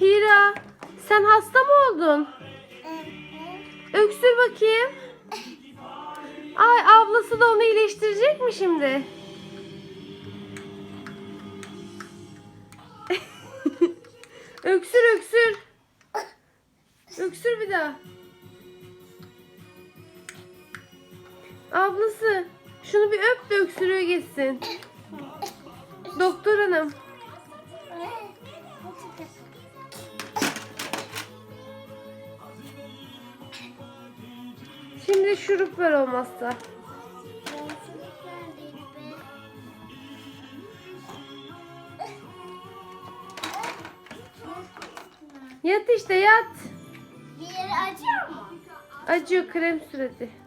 Hira sen hasta mı oldun? Öksür bakayım. Ay ablası da onu iyileştirecek mi şimdi? öksür öksür. Öksür bir daha. Ablası şunu bir öp de öksürüğü geçsin. Doktor hanım. Şimdi şurup ver olmazsa. Yat işte yat. Bir yeri acıyor mu? Acıyor krem sür hadi.